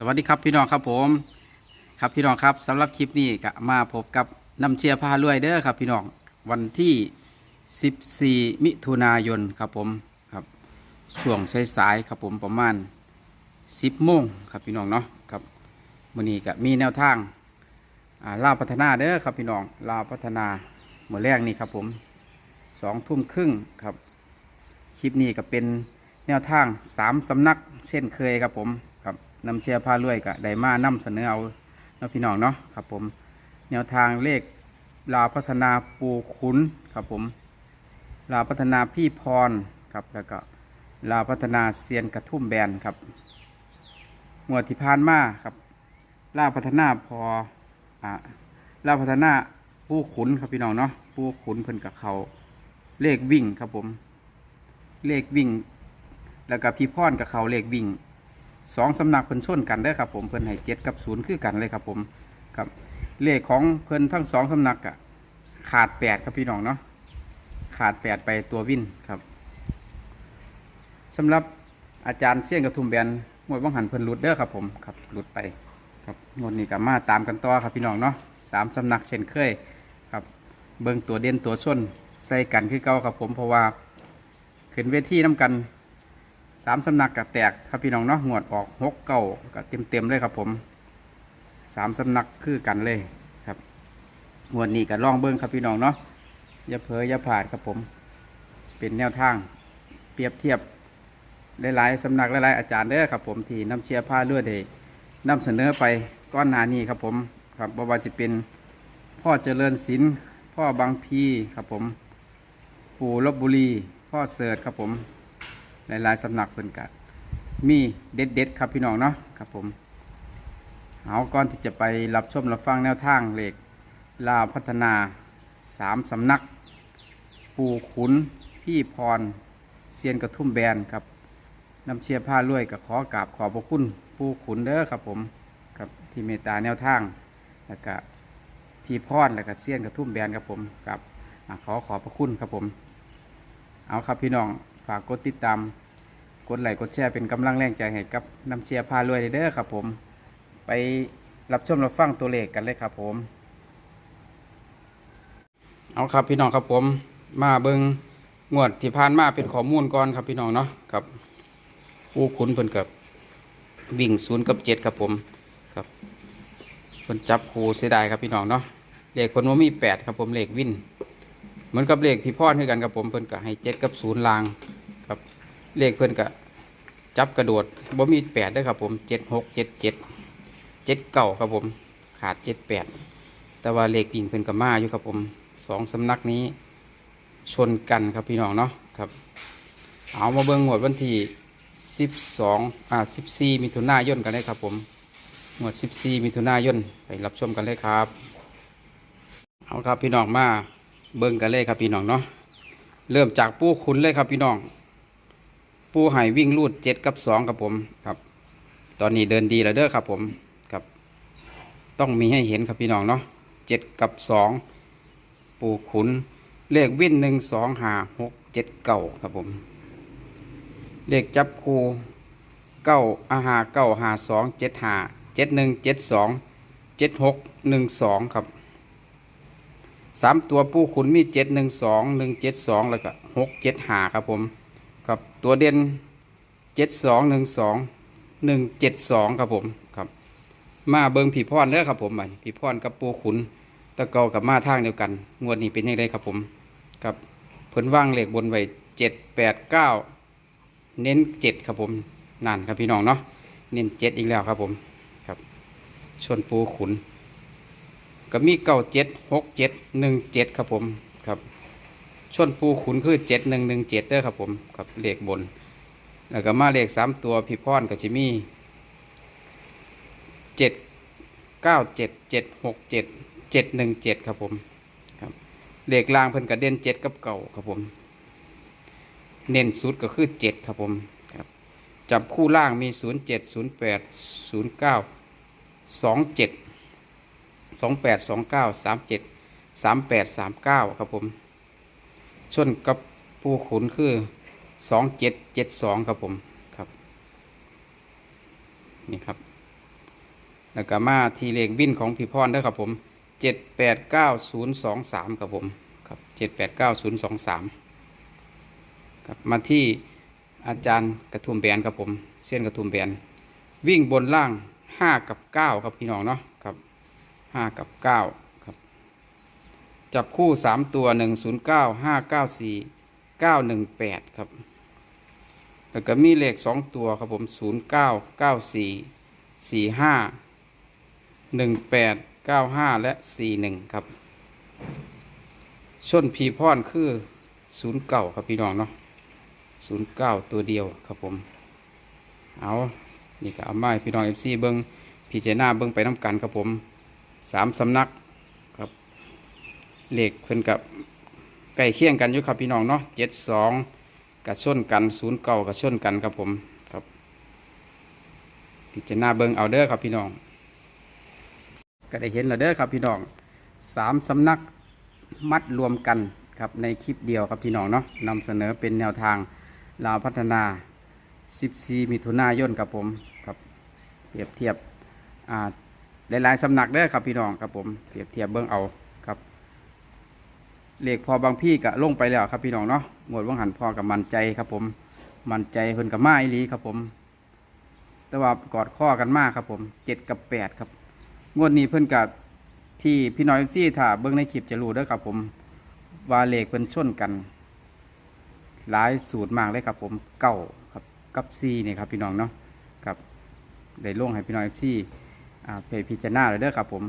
สวัสดีครับพี่น้องครับผม ครับพี่น้องครับสำหรับคลิปนี้ก็มาพบกับน้ำเชียร์พารวยเด้อครับ พี่น้องวันที่ 14 มิถุนายนครับผมครับช่วงสายๆครับผมประมาณ 10โมงครับพี่น้องเนาะครับมื้อนี้ก็มีแนวทางอ่าลาวพัฒนาเด้อครับพี่น้องลาวพัฒนาเมื่อแรกนี่ครับผมสองทุ่มครึ่งครับคลิปนี้ก็เป็นแนวทางสามสำนักเช่นเคยครับผม นำเชียร์พารวยกับไดมานำเสนอเอาเนาะพี่น้องเนาะครับผมแนวทางเลขลาพัฒนาปูขุนครับผมลาพัฒนาพี่พรครับแล้วก็ลาพัฒนาเซียนกระทุ่มแบนครับงวดที่ผ่านมาครับลาพัฒนาพออ่าลาพัฒนาปูขุนครับพี่น้องเนาะปูขุนเพิ่นกับเขาเลขวิ่งครับผม เลขวิ่ง แล้วก็พี่พรกับเขาเลขวิ่ง สองสำนักเพิ่นชนกันได้ครับผมเพิ่นให้เจ็ดกับศูนย์คือกันเลยครับผมครับเลขของเพิ่นทั้งสองสำนักอะขาดแปดครับพี่น้องเนาะขาดแปดไปตัววินครับสำหรับอาจารย์เสี่ยงกระทุ่มแบนงวดบังหันเพิ่นหลุดเด้อครับผมครับหลุดไปครับงวดนี้ก็มาตามกันต่อครับพี่น้องเนาะสามสำนักเช่นเคยครับเบิ่งตัวเด่นตัวส้นใส่กันคือเก่าครับผมเพราะว่าขึ้นเวทีน้ำกัน สามสำนักกะแตกครับพี่น้องเนาะงวดออกหกเก้าก็เต็มเต็มเลยครับผมสามสำนักคือกันเลยครับงวดนี้ก็ล่องเบิ้งครับพี่น้องเนาะอย่าเผลออย่าผาดครับผม เป็นแนวทาง เปรียบเทียบหลายๆสำนักหลายๆอาจารย์เด้อครับผมที่นำเชียร์ผ้าเลือดเดนำเสนอไปก้อนหนานี้ครับผมครับบว่าจะเป็นพ่อเจริญศิลป์พ่อบางพีครับผม ปู่ลบบุรี พ่อเสิร์ชครับผม หลายๆสำนักเพิ่นกะมีเด็ดๆครับพี่น้องเนาะครับผมเอาก่อนที่จะไปรับชมรับฟังแนวทางเหลขลาวพัฒนาสามสำนัก ปู่ขุน พี่พรเซียนกระทุ่มแบนครับน้ำเชียร์ผ้าลวยกับขอกราบขอบพระคุณปู่ขุนเด้อครับผมครับที่เมตตาแนวทางแล้วก็พี่พรแล้วก็เซียนกระทุ่มแบนครับผมกับขอขอบพระคุณครับผม เอาครับพี่น้อง ฝากกดติดตาม กดไลค์กดแชร์เป็นกำลังแรงใจให้กับน้ำเชียร์พารวยเด้อครับผม ไปรับชมรับฟังตัวเลขกันเลยครับผม เอาครับพี่น้องครับผม มาเบิงงวดที่ผ่านมาเป็นข้อมูลก่อนครับพี่น้องเนาะครับผู้ขุนเพิ่นกับวิ่งศูนย์กับเจ็ดครับผมครับเพิ่นจับครูเสียดายครับพี่น้องเนาะเลขเพิ่นว่ามีแปดครับผมเลขวิน เหมือนกับเลขพี่พ่อคือกันกับผมเพิ่นก็ให้เจ็ดกับศูนย์ลาง เลขเพิ่อนก็จับกระโดดบ่มีแปดด้วยครับผมเจ็ดหกเจ็ดเจ็ดเจ็ดเก้าครับผมขาดเจ็ดแปดแต่ว่าเลขวิ่งเพิ่อนก็มาอยู่ครับผมสองสำนักนี้ ชนกันครับพี่น้องเนาะครับ เอามาเบิ่งงวดวันที่สิบสองอ่าสิบสี่มิถุนายนกันเลยครับผมงวดสิบสี่มิถุนายนไปรับชมกันเลยครับ เอาครับพี่น้องมาเบิ่งกันเลยครับพี่น้องเนาะเริ่มจากปูขุนเลยครับพี่น้อง ปูไห่วิ่งลูดเจ็ดกับสองครับผมครับ ตอนนี้เดินดีแล้วเด้อครับผมครับ ต้องมีให้เห็นครับพี่น้องเนาะเจ็ดกับสองปูขุน เลขวิ่นหนึ่งสองหาหกเจ็ดเก้าครับผม เลขจับคูเก้าอาหาเก้าหาสองเจ็ดหาเจ็ดหนึ่งเจ็ดสองเจ็ดหกหนึ่งสองครับสามตัวปูขุนมีเจ็ดหนึ่งสองหนึ่งเจ็ดสองแล้วก็หกเจ็ดหาครับผม ครับตัวเด่นเจ็ดสองหนึ่งสองหนึ่งเจ็ดสองครับผมครับ มาเบิงผีพรเด้อครับผมบัดผีพรกับปูขุนตะเกากับมาทางเดียวกันงวดนี้เป็นยังไงครับผมครับเพิ่นว่างเหลขบนไว้เจ็ดแปดเก้าเน้นเจ็ดครับผมนั่นครับพี่น้องเนาะเน้นเจ็ดอีกแล้วครับผมครับชนปูขุนก็มีเก้าเจ็ดหกเจ็ดหนึ่งเจ็ดครับผมครับ ชนปูขุนคือเจ็ดหนึ่งหนึ่งเจ็ดเด้อครับผมครับเลขบน แล้วก็มาเลขสามตัวพี่พรกับจิมี่เจ็ดเก้าเจ็ดเจ็ดหกเจ็ดเจ็ดหนึ่งเจ็ดครับผมครับเลขล่างเพิ่นกับเด่นเจ็ดกับเก่าครับผม เน้นสุดก็คือเจ็ดครับผมครับจับคู่ล่างมีศูนย์เจ็ดศูนย์แปดศูนย์เก้าสองเจ็ดสองแปดสองเก้าสามเจ็ดสามแปดสามเก้าครับผม ชนกับผู้ขุนคือสองเจ็ดเจ็ดสองครับผมครับ นี่ครับ แล้วก็มาทีเลขวินของพี่พรด้อครับผมเจ็ดแปดเก้าศูนย์สองสามครับผมครับเจ็ดแปดเก้าศูนย์สองสามครับมาที่อาจารย์กระทุ่มแบนครับผม เส้นกระทุ่มแบนวิ่งบนล่างห้ากับเก้าครับพี่น้องเนาะครับห้ากับเก้า จับคู่สามตัวหนึ่งศูนย์เก้าห้าเก้าสี่เก้าหนึ่งแปดครับ แล้วก็มีเลขสองตัวครับผมศูนย์เก้าเก้าสี่สี่ห้าหนึ่งแปดเก้าห้าและสี่หนึ่งครับส้นพีพอนคือศูนย์เก้าครับพี่น้องเนาะศูนย์เก้าตัวเดียวครับผม เอานี่ก็เอาไม้พี่น้องเอฟซีเบิ้งพี่เจน่าเบิ้งไปน้ำกันครับผมสามสำนัก เลขเพิ่นกับใกล้เคียงกันอยู่ครับพี่น้องเนาะเจ็ดสองกับส้นกันศูนย์เก้ากับส้นกันครับผมครับพี่เจน่าเบิ้งเอาเด้อครับพี่น้อง ก็ได้เห็นแล้วเด้อครับพี่น้องสามสำนักมัดรวมกันครับในคลิปเดียวครับพี่น้องเนาะนำเสนอเป็นแนวทางลาวพัฒนา 14 มิถุนายนครับผมครับเปรียบเทียบอ่าหลายๆสำนักเด้อครับพี่น้องครับผมเปรียบเทียบเบื้องเอา ครับเลขพอบางพี่ก็ลงไปแล้วครับพี่น้องเนาะหมวดว่างหันพอกับมันใจครับผม มันใจเพิ่นกับมาอีลีครับผม แต่ว่ากอดข้อกันมากครับผมเจ็ดกับแปดครับ งวดนี้เพิ่นกับที่พี่น้อยซี่ถ้าเบิ่งในคลิปจะรู้ด้อครับผมว่าเลขเพิ่นชนกัน หลายสูตรมากเลยครับผมเก้าครับกับซีนี่ครับพี่น้องเนาะครับได้ลงให้พี่น้องเอฟซีอ่าไปพิจารณาเลยเด้อครับผม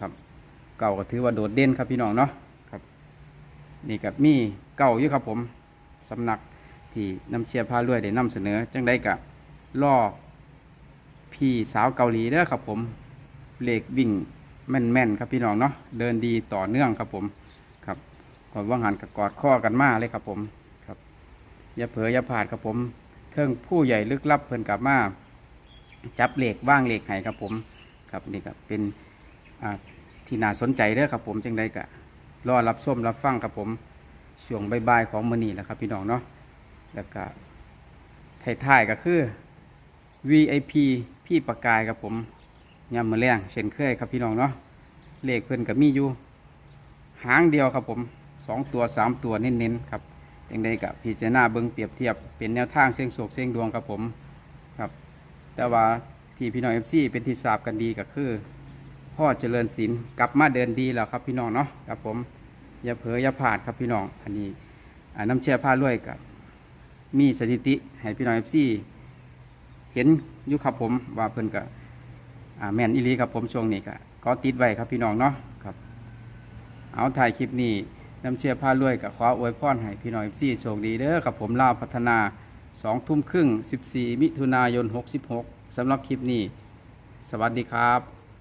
ครับเก่าก็ถือว่าโดดเด่นครับพี่น้องเนาะ นี่กับมีเก่าอยู่ครับผมสำนักที่น้ำเชียร์พาลวยได้นำเสนอ จังได้กับล่อพี่สาวเกาหลีเด้อครับผมเลขวิ่งแม่นๆครับพี่น้องเนาะเดินดีต่อเนื่องครับผมครับก่อนว่างหันกับกอดข้อกันมาเลยครับผมครับอย่าเผลออย่าผาดครับผมเทิงผู้ใหญ่ลึกลับเพิ่นกลับมาจับเหล็กว่างเหล็กให้ครับผมครับนี่ก็เป็นที่น่าสนใจเด้อครับผมจังได้กะ รอรับส้มรับฟังครับผมช่วงใบ่ายของมื้อนี้แหละครับ พี่น้องเนาะแล้วก็ท้ายๆก็คือ VIP พี่ประกายครับผมยามมือแรงเช่นเคยครับพี่น้องเนาะเลขเพิ่อนกับมีอยู่หางเดียวครับผมสองตัวสามตัวเน้นๆครับจังใดกับพิจารณาเบิ้งเปรียบเทียบเป็นแนวทางเสียงโศกเสียงดวงครับผมครับ แต่ว่าที่พี่น้องเอฟซีเป็นที่ทราบกันดีก็คือ พ่อเจริญศิลป์กลับมาเดินดีแล้วครับพี่น้องเนาะครับผม อย่าเผลออย่าพลาดครับพี่น้อง อันนี้น้ำเชื่อผ้าลวยกับมีสถิติให้พี่น้องเอฟซีเห็นยู่ครับผมว่าเพิ่นกับแม่นอีหลีครับผมช่วงนี้ก็ก็ติดไว้ครับพี่น้องเนาะครับ เอาถ่ายคลิปนี้น้ำเชื่อผ้ารวยกับขออวยพรให้พี่น้องเอฟซีโชคดีเด้อครับผมลาวพัฒนาสองทุ่มครึ่ง 14 มิถุนายน 66สำหรับคลิปนี้ สวัสดีครับ